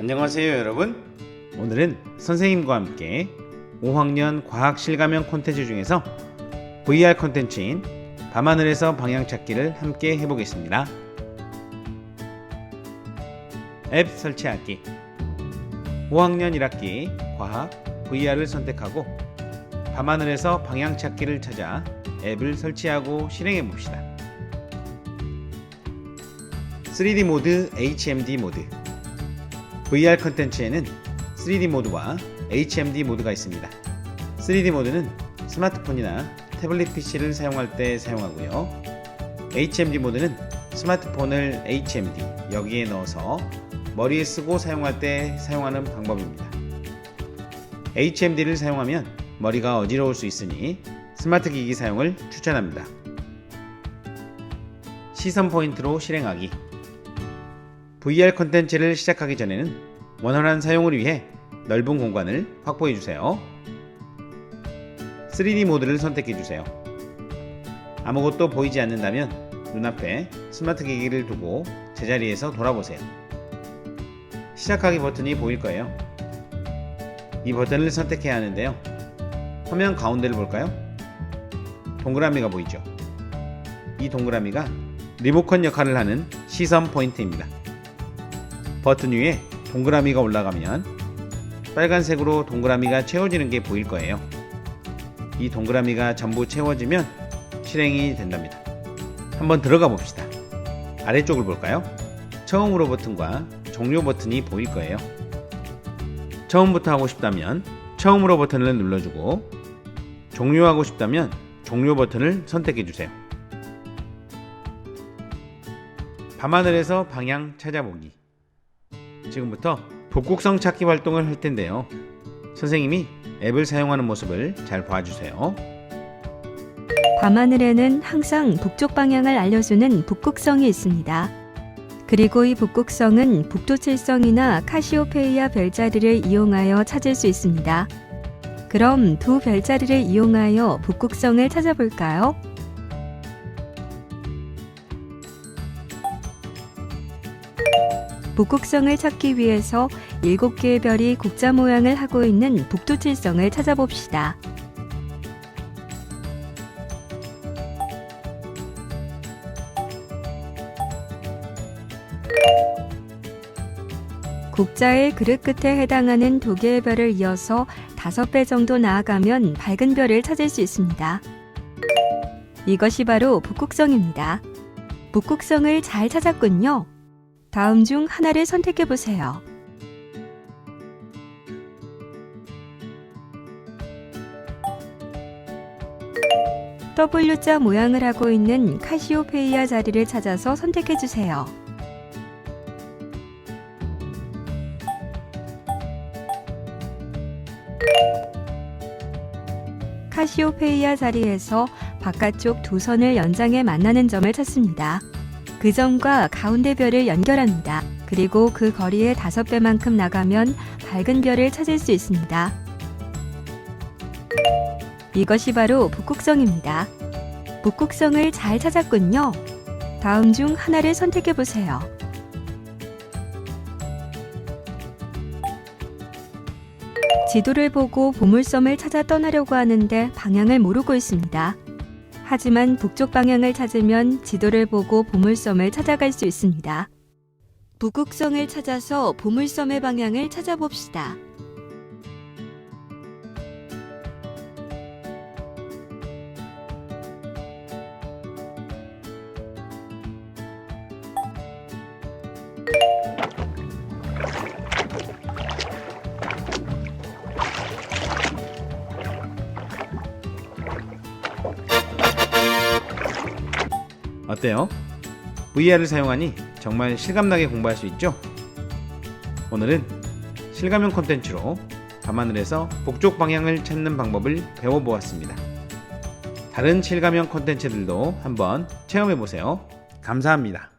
안녕하세요 여러분. 오늘은 선생님과 함께 5학년 과학 실감형 콘텐츠 중에서 VR 콘텐츠인 밤하늘에서 방향 찾기를 함께 해보겠습니다. 앱 설치하기. 5학년 1학기 과학 VR을 선택하고 밤하늘에서 방향 찾기를 찾아 앱을 설치하고 실행해 봅시다. 3D 모드, HMD 모드 VR 컨텐츠에는 3D 모드와 HMD 모드가 있습니다. 3D 모드는 스마트폰이나 태블릿 PC를 사용할 때 사용하고요. HMD 모드는 스마트폰을 HMD 여기에 넣어서 머리에 쓰고 사용할 때 사용하는 방법입니다. HMD를 사용하면 머리가 어지러울 수 있으니 스마트 기기 사용을 추천합니다. 시선 포인트로 실행하기 VR 콘텐츠를 시작하기 전에는 원활한 사용을 위해 넓은 공간을 확보해 주세요. 3D 모드를 선택해 주세요. 아무것도 보이지 않는다면 눈앞에 스마트 기기를 두고 제자리에서 돌아보세요. 시작하기 버튼이 보일 거예요. 이 버튼을 선택해야 하는데요. 화면 가운데를 볼까요? 동그라미가 보이죠? 이 동그라미가 리모컨 역할을 하는 시선 포인트입니다. 버튼 위에 동그라미가 올라가면 빨간색으로 동그라미가 채워지는 게 보일 거예요. 이 동그라미가 전부 채워지면 실행이 된답니다. 한번 들어가 봅시다. 아래쪽을 볼까요? 처음으로 버튼과 종료 버튼이 보일 거예요. 처음부터 하고 싶다면 처음으로 버튼을 눌러주고 종료하고 싶다면 종료 버튼을 선택해 주세요. 밤하늘에서 방향 찾아보기. 지금부터 북극성 찾기 활동을 할 텐데요. 선생님이 앱을 사용하는 모습을 잘 봐주세요. 밤하늘에는 항상 북쪽 방향을 알려주는 북극성이 있습니다. 그리고 이 북극성은 북두칠성이나 카시오페이아 별자리를 이용하여 찾을 수 있습니다. 그럼 두 별자리를 이용하여 북극성을 찾아볼까요? 북극성을 찾기 위해서 7개의 별이 국자 모양을 하고 있는 북두칠성을 찾아봅시다. 국자의 그릇 끝에 해당하는 두 개의 별을 이어서 다섯 배 정도 나아가면 밝은 별을 찾을 수 있습니다. 이것이 바로 북극성입니다. 북극성을 잘 찾았군요. 다음 중 하나를 선택해 보세요. W자 모양을 하고 있는 카시오페이아 자리를 찾아서 선택해 주세요. 카시오페이아 자리에서 바깥쪽 두 선을 연장해 만나는 점을 찾습니다. 그 점과 가운데 별을 연결합니다. 그리고 그 거리의 다섯 배만큼 나가면 밝은 별을 찾을 수 있습니다. 이것이 바로 북극성입니다. 북극성을 잘 찾았군요. 다음 중 하나를 선택해 보세요. 지도를 보고 보물섬을 찾아 떠나려고 하는데 방향을 모르고 있습니다. 하지만 북쪽 방향을 찾으면 지도를 보고 보물섬을 찾아갈 수 있습니다. 북극성을 찾아서 보물섬의 방향을 찾아봅시다. 어때요? VR을 사용하니 정말 실감나게 공부할 수 있죠? 오늘은 실감형 콘텐츠로 밤하늘에서 북쪽 방향을 찾는 방법을 배워보았습니다. 다른 실감형 콘텐츠들도 한번 체험해보세요. 감사합니다.